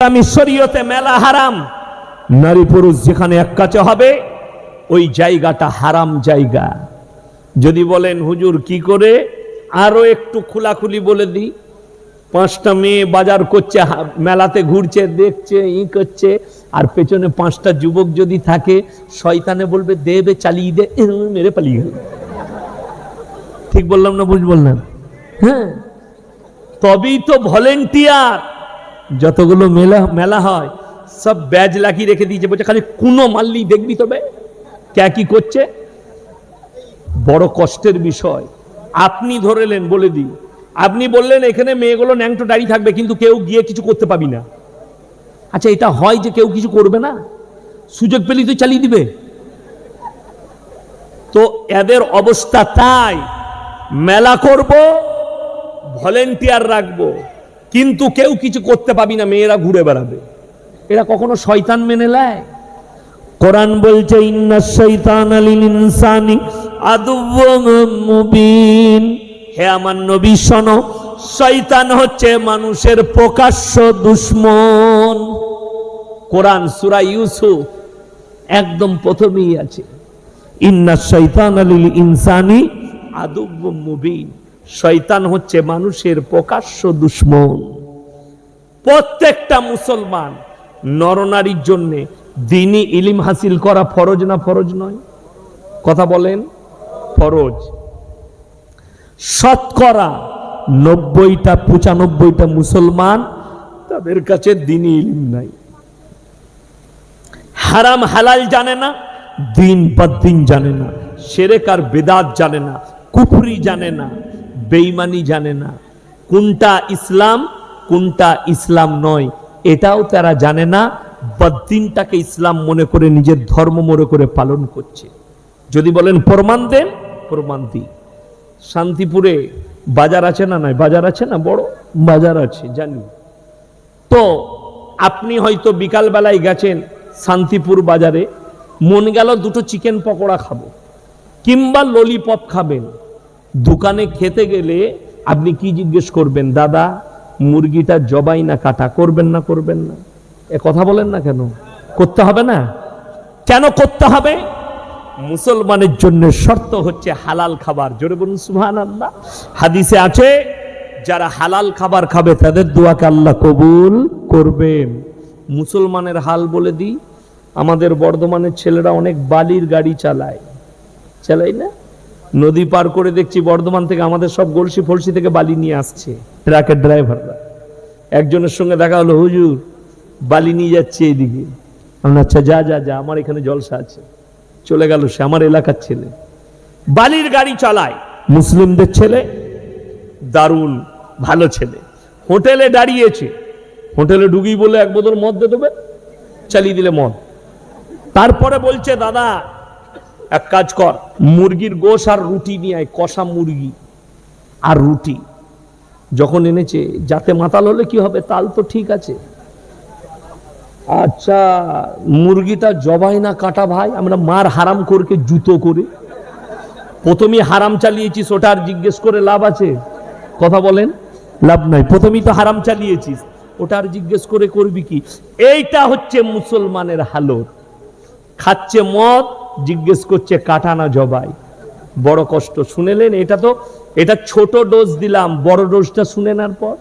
ইসলামী শরীয়তে মেলা হারাম। নারী পুরুষ যেখানে এক কাছে হবে, ওই জায়গাটা হারাম জায়গা। যদি বলেন, হুজুর, কি করে? আরও একটু খোলাখুলি বলে দিই। পাঁচটা মেয়ে বাজার করছে মেলাতে ঘুরছে, দেখছে, ই করছে, আর পেছনে পাঁচটা যুবক যদি থাকে, শয়তানে বলবে, দেবে, চালিয়ে দে। মেরে পালিয়ে গেল। ঠিক বললাম না, বুঝ বললাম? হ্যাঁ। তবেই তো ভলেন্টিয়ার। যতগুলো মেলা মেলা হয়, সব ব্যাজ লাগিয়ে রেখে দিয়েছে। বলছে, খালি কোনো মাল্লি দেখবি তবে। কে কি করছে? বড় কষ্টের বিষয়। আপনি ধরেলেন, বলে দিই। আপনি বললেন, এখানে মেয়েগুলো ন্যাংটো দাঁড়িয়ে থাকবে, কিন্তু কেউ গিয়ে কিছু করতে পাবি না। আচ্ছা এটা হয় যে কেউ কিছু করবে না? সুযোগ পেলেই তো চালিয়ে দিবে। তো এদের অবস্থা তাই। মেলা করব, ভলেন্টিয়ার রাখব। কিন্তু কেউ কিছু করতে পাবি না, মেয়েরা ঘুরে বেড়াবে। এরা কখনো শয়তান মেনে নেয়? কোরআন বলছে শৈতান ইনসানি হে আমার নবী, শোনো, শয়তান হচ্ছে মানুষের প্রকাশ্য দুশ্মন। কোরআন সূরা ইউসুফ একদম প্রথমেই আছে। ইন্না শৈতান আলিল ইনসানি আদুব্বুম মুবিন। শয়তান হচ্ছে মানুষের প্রকাশ্য দুশ্মন। প্রত্যেকটা মুসলমান নরনারীর জন্য দিনই ইলিম হাসিল করা ফরজ না ফরজ নয়? কথা বলেন, ফরজ। শতকরা নব্বইটা, পঁচানব্বইটা মুসলমান তাদের কাছে দিনই ইলিম নাই। হারাম হালাল জানে না, দিন দিন জানে না। সেরেক আর বেদাত জানে না, কুফরি জানে না। বেইমানি জানে না। কোনটা ইসলাম কোনটা ইসলাম নয়। এটাও তারা জানে না। বদিনটাকে ইসলাম মনে করে, নিজের ধর্ম মনে করে পালন করছে। যদি বলেন, প্রমাণ দেন, প্রমাণ দিই। শান্তিপুরে বাজার আছে না নয় বাজার আছে না বড়? বাজার আছে, জানি। তো আপনি হয়তো বিকালবেলায় গেছেন শান্তিপুর বাজারে, মন গেল দুটো চিকেন পকোড়া খাব, কিংবা ললিপপ খাবেন। দোকানে খেতে গেলে আপনি কি জিজ্ঞেস করবেন, দাদা, মুরগিটা জবাই না কাটা, করবেন না করবেন না? এ কথা বলেন না কেন? করতে হবে না? কেন করতে হবে? মুসলমানের জন্য শর্ত হচ্ছে হালাল খাবার। জোরে বলুন সুহান আল্লাহ হাদিসে আছে, যারা হালাল খাবার খাবে, তাদের দোয়াকে আল্লাহ কবুল করবেন। মুসলমানের হাল বলে দিই, আমাদের বর্ধমানের ছেলেরা অনেক বালির গাড়ি চালায়। চালাই না? নদী পার করে দেখছি বর্ধমান থেকে আমাদের সব গলসি ফলসি থেকে বালি নিয়ে আসছে। ট্রাকের ড্রাইভাররা একজনের সঙ্গে দেখা হলো, হুজুর, বালি নিয়ে যাচ্ছে এইদিকে আমরা আচ্ছা যা যা যা, আমার এখানে জলসা আছে। চলে গেল সে, আমার এলাকার ছেলে। বালির গাড়ি চালায়। মুসলিমদের ছেলে, দারুণ ভালো ছেলে। হোটেলে দাঁড়িয়েছে। হোটেলে ঢুকি বলে, এক বোতল মদ দিয়ে দেবে চালিয়ে দিলে মদ। তারপরে বলছে, দাদা এক কাজ কর, মুরগির গোশ আর রুটি নিয়ে আয়, কষা মুরগি আর রুটি। যখন এনেছে, যাতে মাতাল হলে কি হবে? তাল তো ঠিক আছে। আচ্ছা মুরগিটা জবাই না কাটা ভাই? আমরা মার হারাম করকে জুতো করে। প্রথমেই হারাম চালিয়েছিস, ওটা আর জিজ্ঞেস করে লাভ আছে? কথা বলেন, লাভ নাই। প্রথমেই তো হারাম চালিয়েছিস, ওটা আর জিজ্ঞেস করে করবি কি? এইটা হচ্ছে মুসলমানের হালত। খাচ্ছে মদ জিজ্ঞেস করছে কাটা না জবাই, বড় কষ্ট শুনেলেন? এটা তো, এটা ছোট ডোজ দিলাম, বড় ডোজটা শুনে নেওয়ার পর।